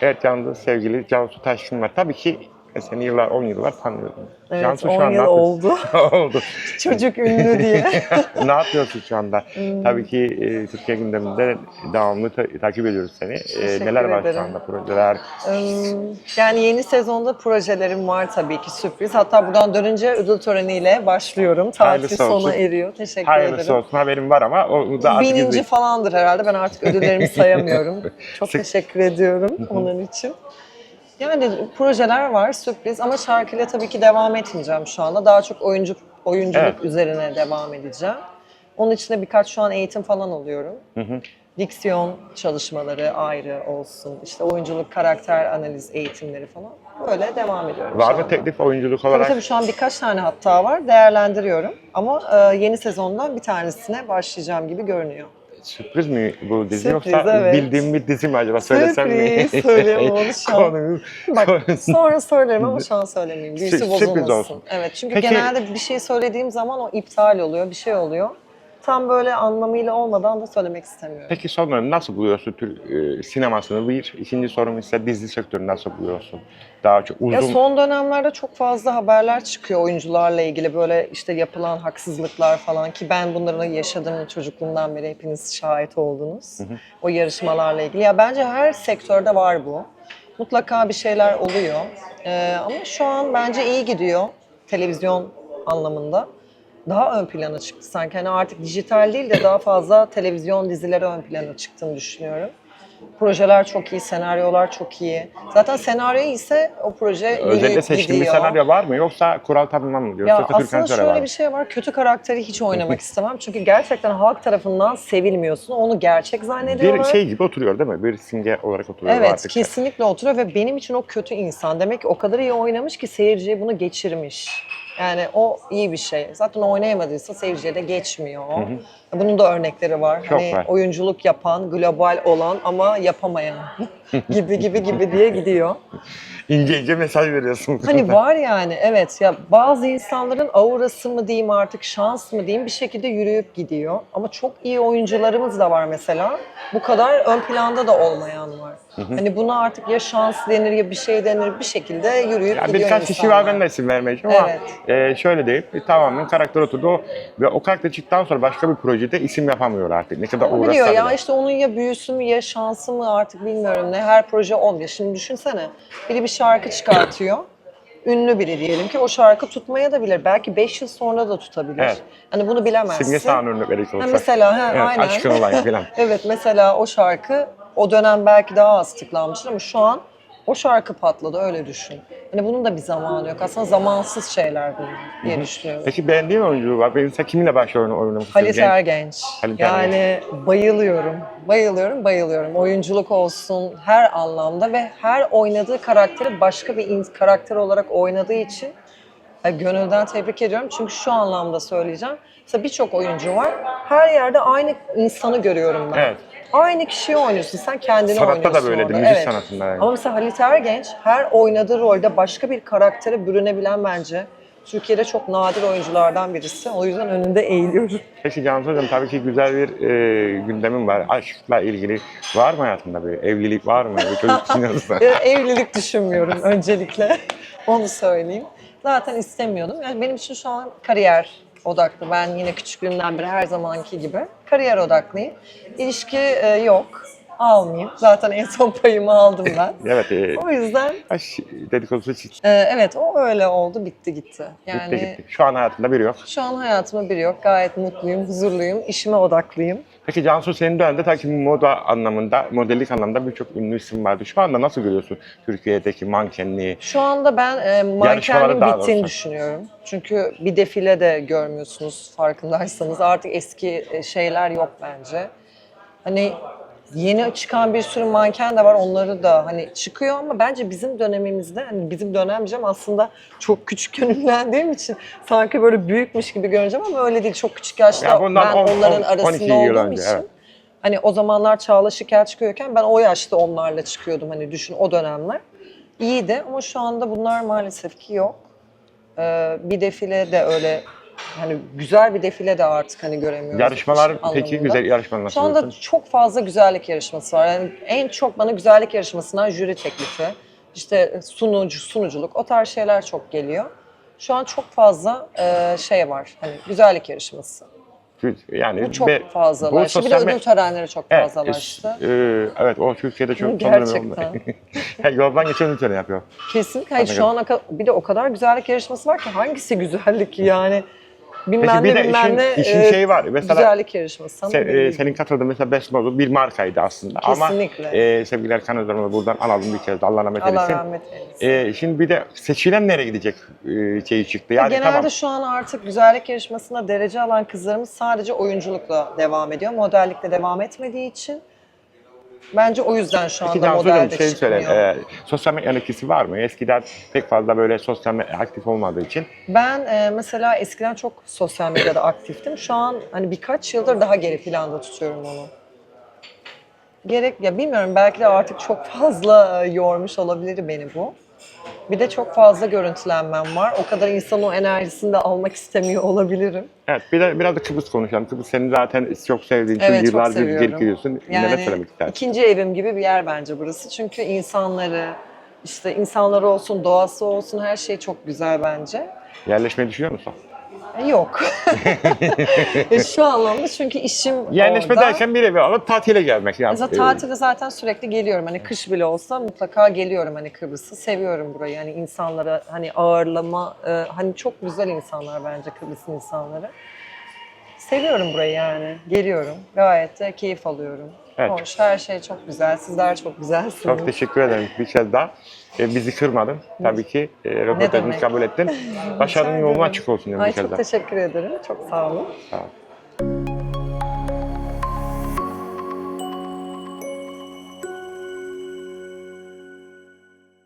Evet Cansu sevgili Cansu Taşkın var. Tabii ki seni yıllar, 10 yıllar tanıyorum. Evet, Cansu 10 şu yıl yapıyorsun? oldu. oldu. Çocuk ünlü diye. ne yapıyorsun şu anda? Hmm. Tabii ki e, Türkiye gündeminde devamlı ta- takip ediyoruz seni. E, neler var şu ederim. anda projeler? Im, yani yeni sezonda projelerim var tabii ki sürpriz. Hatta buradan dönünce ödül töreniyle başlıyorum. Tatil Hayırlısı sona eriyor. Teşekkür Hayırlısı ederim. olsun haberim var ama o da Bininci izleyin. falandır herhalde. Ben artık ödüllerimi sayamıyorum. Çok Sık- teşekkür ediyorum onun için. Yani projeler var, sürpriz ama şarkıyla tabii ki devam etmeyeceğim şu anda. Daha çok oyuncu oyunculuk Evet. üzerine devam edeceğim. Onun için de birkaç şu an eğitim falan alıyorum. Diksiyon çalışmaları ayrı olsun. İşte oyunculuk, karakter analiz eğitimleri falan. Böyle devam ediyorum. Var mı teklif oyunculuk Tabii olarak? tabii şu an birkaç tane hatta var. Değerlendiriyorum. Ama e, yeni sezondan bir tanesine başlayacağım gibi görünüyor. Sürpriz mi bu dizi Sürpriz, yoksa evet. bildiğim bir dizi mi acaba söylesem mi? Sürpriz, söyleyemem onu şu an. Konuyu- Bak konuyu- sonra söylerim ama şu an söylemeyeyim. Büyüsü Sür- bozulmasın. sürpriz olsun. Evet çünkü Peki- genelde bir şey söylediğim zaman o iptal oluyor, bir şey oluyor. Tam böyle anlamıyla olmadan da söylemek istemiyorum. Peki son olarak nasıl buluyorsun Türk e, sinemasını? Bir. İkinci sorum ise dizi sektörünü nasıl buluyorsun? Daha çok uzun... Ya son dönemlerde çok fazla haberler çıkıyor oyuncularla ilgili böyle işte yapılan haksızlıklar falan ki ben bunları yaşadım çocukluğumdan beri hepiniz şahit oldunuz. O yarışmalarla ilgili. Ya bence her sektörde var bu. Mutlaka bir şeyler oluyor. Ee, ama şu an bence iyi gidiyor televizyon anlamında. Daha ön plana çıktı sanki. Hani artık dijital değil de daha fazla televizyon dizileri ön plana çıktığını düşünüyorum. Projeler çok iyi, senaryolar çok iyi. Zaten senaryo ise o proje Özellikle seçtiğin bir senaryo var mı yoksa kural tanımam mı diyorsun? Ya Türkan aslında var şöyle mı? bir şey var. Kötü karakteri hiç oynamak istemem. Çünkü gerçekten halk tarafından sevilmiyorsun. Onu gerçek zannediyorlar. Bir şey gibi oturuyor değil mi? Bir simge olarak oturuyor Evet artık. kesinlikle oturuyor ve benim için o kötü insan. Demek ki o kadar iyi oynamış ki seyirciye bunu geçirmiş. Yani o iyi bir şey. Zaten oynayamadıysa seyirciye de geçmiyor. o. Bunun da örnekleri var. Çok hani var. oyunculuk yapan, global olan ama yapamayan gibi gibi gibi diye gidiyor. İnce ince mesaj veriyorsun. Hani var yani evet ya bazı insanların aurası mı diyeyim artık şans mı diyeyim bir şekilde yürüyüp gidiyor. Ama çok iyi oyuncularımız da var mesela. Bu kadar ön planda da olmayan var. Hani buna artık ya şans denir ya bir şey denir bir şekilde yürüyüp Ya gidiyor birkaç kişi var ben de isim vermeyeceğim ama Evet. e, şöyle diyeyim e, tamamen karakter oturdu o, ve o karakter çıktıktan sonra başka bir projede isim yapamıyor artık. Ne kadar Biliyor uğraşsa ya bile. işte onun ya büyüsü mü ya şansı mı artık bilmiyorum ne her proje olmuyor. Şimdi düşünsene biri bir şarkı çıkartıyor. Ünlü biri diyelim ki o şarkı tutmaya da bilir. Belki 5 yıl sonra da tutabilir. Evet. Hani bunu bilemezsin. Simge sağın örnek verecek Ha, olsa. mesela ha, Evet, aynen. aşkın olayım falan. evet mesela o şarkı o dönem belki daha az tıklanmıştır ama şu an o şarkı patladı öyle düşün. Hani bunun da bir zamanı yok. Aslında zamansız şeyler bunlar diye düşünüyorum. Peki beğendiğin oyuncu var. Benim sen kiminle başrol oynamak Halit istiyorsun? Genç- Ergenç. Halit yani bayılıyorum. Bayılıyorum, bayılıyorum. Oyunculuk olsun her anlamda ve her oynadığı karakteri başka bir karakter olarak oynadığı için e, gönülden tebrik ediyorum. Çünkü şu anlamda söyleyeceğim. Mesela birçok oyuncu var. Her yerde aynı insanı görüyorum ben. Evet. Aynı kişiyi oynuyorsun. Sen kendini Sanatta oynuyorsun da böyledir, müzik Evet. sanatında yani. Ama mesela Halit Ergenç her oynadığı rolde başka bir karaktere bürünebilen bence Türkiye'de çok nadir oyunculardan birisi. O yüzden önünde eğiliyorum. Peki Cansu Hocam tabii ki güzel bir e, gündemin var. Aşkla ilgili var mı hayatında bir evlilik var mı? Bir çocuk düşünüyorsun. Evlilik düşünmüyorum öncelikle. Onu söyleyeyim. Zaten istemiyordum. Yani benim için şu an kariyer odaklı. Ben yine küçüklüğümden beri her zamanki gibi kariyer odaklıyım. İlişki e, yok. Almayayım. Zaten en son payımı aldım ben. evet. E, O yüzden aş dedikodusu çıktı e, evet o öyle oldu bitti gitti. Yani gitti. Şu an hayatında biri yok. şu an hayatımda biri yok. Gayet mutluyum, huzurluyum, işime odaklıyım. Peki Cansu senin dönemde tabii ki moda anlamında, modellik anlamında birçok ünlü isim vardı. Şu anda nasıl görüyorsun Türkiye'deki mankenliği? Şu anda ben e, mankenliğin bittiğini düşünüyorum. Çünkü bir defile de görmüyorsunuz farkındaysanız. Artık eski e, şeyler yok bence. Hani yeni çıkan bir sürü manken de var. Onları da hani çıkıyor ama bence bizim dönemimizde hani bizim dönemcem aslında çok küçükken ünlendiğim için sanki böyle büyükmüş gibi görüneceğim ama öyle değil. Çok küçük yaşta Ya bundan ben on- onların on- arasında 12 yıl olduğum önce, için evet. Hani o zamanlar Çağla Şikel çıkıyorken ben o yaşta onlarla çıkıyordum hani düşün o dönemler. İyiydi ama şu anda bunlar maalesef ki yok. Ee, bir defile de öyle hani güzel bir defile de artık hani göremiyoruz. Yarışmalar peki anlamında. güzel yarışmalar nasıl Şu anda buluyorsun? çok fazla güzellik yarışması var. Yani en çok bana güzellik yarışmasından jüri teklifi, işte sunucu, sunuculuk o tarz şeyler çok geliyor. Şu an çok fazla e, şey var. Hani güzellik yarışması. Yani Bu çok be- fazlalaştı. Bir de ödül törenleri çok Evet, fazlalaştı. e, evet o Türkiye'de çok Gerçekten. Yoldan geçen ülkeler yapıyor. Kesinlikle. Hayır, şu ana kadar bir de o kadar güzellik yarışması var ki hangisi güzellik yani? Bilmem Peki bir ne de bilmem işin, ne işin e, şeyi var. Mesela güzellik yarışması. Sana se- e, senin katıldığın mesela Best Model bir markaydı aslında. Kesinlikle. Ama e, sevgili Erkan Özerman'ı buradan alalım bir kez de Allah rahmet Allah eylesin. rahmet eylesin. E, şimdi bir de seçilen nereye gidecek e, şeyi çıktı. Yani Genelde tamam. şu an artık güzellik yarışmasında derece alan kızlarımız sadece oyunculukla devam ediyor. Modellikle devam etmediği için bence o yüzden şu anda Cansu'cum modelde şey söyle. çıkmıyor. E, sosyal medya etkisi var mı? Eskiden pek fazla böyle sosyal medya aktif olmadığı için. Ben e, mesela eskiden çok sosyal medyada aktiftim. Şu an hani birkaç yıldır daha geri planda tutuyorum onu. Gerek ya bilmiyorum belki de artık çok fazla e, yormuş olabilir beni bu. Bir de çok fazla görüntülenmem var. O kadar insanın o enerjisini de almak istemiyor olabilirim. Evet bir de biraz da Kıbrıs konuşalım. Kıbrıs senin zaten çok sevdiğin için Evet, yıllardır gelip gidiyorsun. Neler söylemek istersin? ikinci evim gibi bir yer bence burası. Çünkü insanları, işte insanları olsun, doğası olsun her şey çok güzel bence. Yerleşmeyi düşünüyor musun? Yok. E, Şu anlamda çünkü işim Yerleşme orada. derken bir evi alıp tatile gelmek. Yani, Mesela tatilde zaten sürekli geliyorum. Hani kış bile olsa mutlaka geliyorum hani Kıbrıs'ı. Seviyorum burayı. Hani insanlara hani ağırlama, e, hani çok güzel insanlar bence Kıbrıs'ın insanları. Seviyorum burayı yani. Geliyorum. Gayet de keyif alıyorum. Evet. Hoş, her şey çok güzel. Sizler çok güzelsiniz. Çok teşekkür ederim bir kez daha. E, bizi kırmadın. Tabii ki e, röportajımızı kabul ettin. Başarının yolun açık olsun diyorum Ay bir kez çok daha. teşekkür ederim. Çok sağ olun. Sağ ol.